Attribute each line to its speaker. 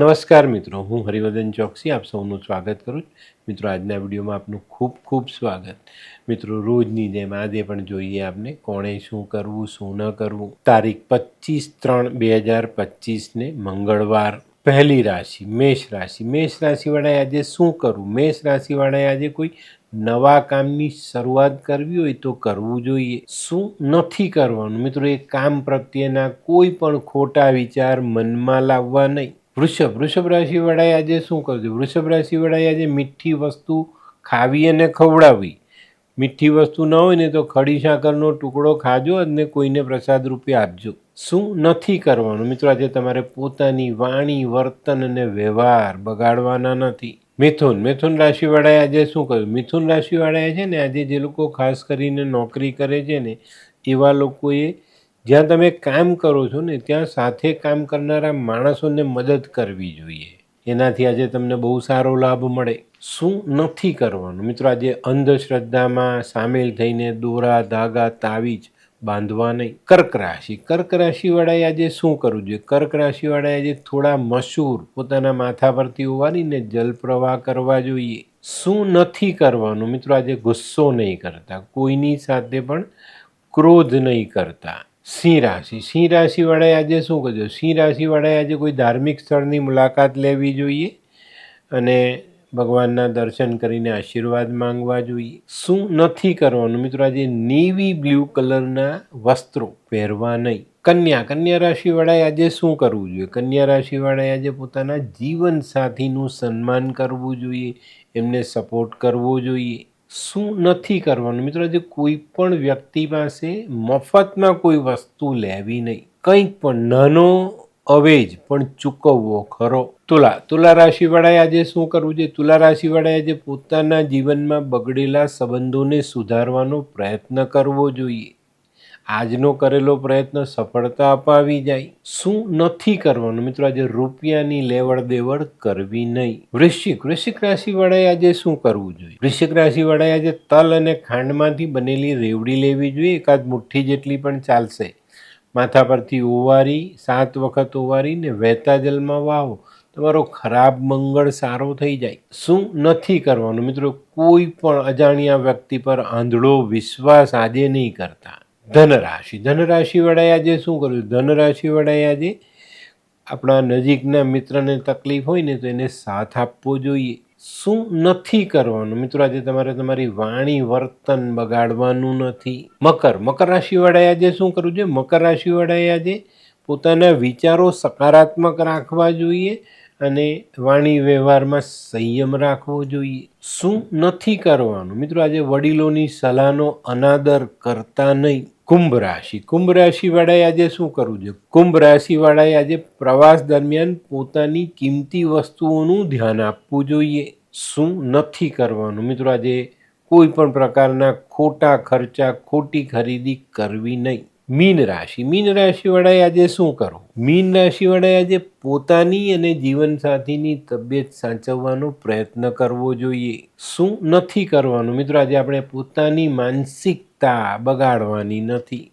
Speaker 1: નમસ્કાર મિત્રો, હું હરિવર્ધન ચોકસી, આપ સૌનું સ્વાગત કરું મિત્રો, આજના વિડીયોમાં આપનું ખૂબ ખૂબ સ્વાગત. મિત્રો, રોજની જેમ આજે પણ જોઈએ આપને કોણે શું કરવું, શું ન કરવું. તારીખ પચીસ ત્રણ બે હજાર પચીસને મંગળવાર, પહેલી રાશિ, મેષ રાશિ. મેષ રાશિવાળાએ આજે શું કરવું? મેષ રાશિવાળાએ આજે કોઈ નવા કામની શરૂઆત કરવી હોય તો કરવું જોઈએ. શું નથી કરવાનું? મિત્રો, એ કામ પ્રત્યેના કોઈ પણ ખોટા વિચાર મનમાં લાવવા નહીં. વૃષભ વૃષભ રાશિવાળાએ આજે શું કરજો વૃષભ રાશિવાળાએ આજે મીઠી વસ્તુ ખાવી અને ખવડાવવી. મીઠી વસ્તુ ન હોય ને તો ખડી સાકરનો ટુકડો ખાજો અને કોઈને પ્રસાદ રૂપે આપજો. શું નથી કરવાનું? મિત્રો, આજે તમારે પોતાની વાણી, વર્તન અને વ્યવહાર બગાડવાના નથી. મિથુન મિથુન રાશિવાળાએ આજે શું કર્યું મિથુન રાશિવાળાએ છે ને, આજે જે લોકો ખાસ કરીને નોકરી કરે છે ને, એવા લોકોએ જ્યાં તમે કામ કરો છો ને, ત્યાં સાથે કામ કરનારા માણસોને મદદ કરવી જોઈએ. એનાથી આજે તમને બહુ સારો લાભ મળે. શું નથી કરવાનું? મિત્રો, આજે અંધશ્રદ્ધામાં સામેલ થઈને દોરા, ધાગા, તાવીજ બાંધવા નહીં. કર્ક રાશિ. કર્ક રાશિવાળાએ આજે શું કરવું જોઈએ? કર્ક રાશિવાળાએ આજે થોડા મશહૂર પોતાના માથા પરથી ઉવારીને જલપ્રવાહ કરવા જોઈએ. શું નથી કરવાનું? મિત્રો, આજે ગુસ્સો નહીં કરતા. કોઈની સાથે પણ ક્રોધ નહીં કરતા. સિંહ રાશિ. સિંહ રાશિવાળાએ આજે શું કરજો સિંહ રાશિવાળાએ આજે કોઈ ધાર્મિક સ્થળની મુલાકાત લેવી જોઈએ અને ભગવાનના દર્શન કરીને આશીર્વાદ માંગવા જોઈએ? શું નથી કરવાનું? મિત્રો, આજે નેવી બ્લુ કલરના વસ્ત્રો પહેરવા નહીં. કન્યા. કન્યા રાશિવાળાએ આજે શું કરવું જોઈએ? કન્યા રાશિવાળાએ આજે પોતાના જીવનસાથીનું સન્માન કરવું જોઈએ. એમને સપોર્ટ કરવો જોઈએ. શું નથી કરવાનું? મિત્રો, આજે કોઈ પણ વ્યક્તિ પાસે મફતમાં કોઈ વસ્તુ લેવી નહીં. કંઈક પણ નાનો અવેજ, પણ ચૂકવવો ખરો. તુલા તુલા રાશિવાળાએ આજે શું કરવું છે તુલા રાશિવાળાએ આજે પોતાના જીવનમાં બગડેલા સંબંધોને સુધારવાનો પ્રયત્ન કરવો જોઈએ. આજનો કરેલો પ્રયત્ન સફળતા અપાવી જાય. શું નથી કરવાનું? મિત્રો, આજે રૂપિયાની લેવડ દેવડ કરવી નહીં. વૃશ્ચિક વૃશ્ચિક રાશિવાળાએ આજે શું કરવું જોઈએ? વૃશ્ચિક રાશિવાળાએ આજે તલ અને ખાંડમાંથી બનેલી રેવડી લેવી જોઈએ, એકાદ મુઠ્ઠી જેટલી પણ ચાલશે. માથા પરથી ઓવારી, સાત વખત ઓવારીને વહેતા જલમાં વાવો. તમારો ખરાબ મંગળ સારો થઈ જાય. શું નથી કરવાનું? મિત્રો, કોઈ પણ અજાણ્યા વ્યક્તિ પર આંધળો વિશ્વાસ આજે નહીં કરતા. ધનરાશિ. વડાએ આજે શું કર્યું? ધનરાશિવાળાએ આજે આપણા નજીકના મિત્રને તકલીફ હોય ને તો એને સાથ આપવો જોઈએ. શું નથી કરવાનું? મિત્રો, આજે તમારે તમારી વાણી વર્તન બગાડવાનું નથી. મકર. મકર રાશિવાળાએ આજે શું કરવું જોઈએ? મકર રાશિવાળાએ આજે પોતાના વિચારો સકારાત્મક રાખવા જોઈએ અને વાણી વ્યવહારમાં સંયમ રાખવો જોઈએ. શું નથી કરવાનું? મિત્રો, આજે વડીલોની સલાહનો અનાદર કરતા નહીં. કુંભ રાશિ. કુંભ રાશિવાળાએ આજે શું કરવું જોઈએ? કુંભ રાશિવાળાએ આજે પ્રવાસ દરમિયાન પોતાની કિંમતી વસ્તુઓનું ધ્યાન આપવું જોઈએ. શું નથી કરવાનું? મિત્રો, આજે કોઈ પણ પ્રકારના ખોટા ખર્ચા, ખોટી ખરીદી કરવી નહીં. મીન રાશિ. મીન રાશિવાળાએ આજે શું કરવું? મીન રાશિવાળાએ આજે પોતાની અને જીવનસાથીની તબિયત સાચવવાનો પ્રયત્ન કરવો જોઈએ. શું નથી કરવાનું? મિત્રો, આજે આપણે પોતાની માનસિકતા બગાડવાની નથી.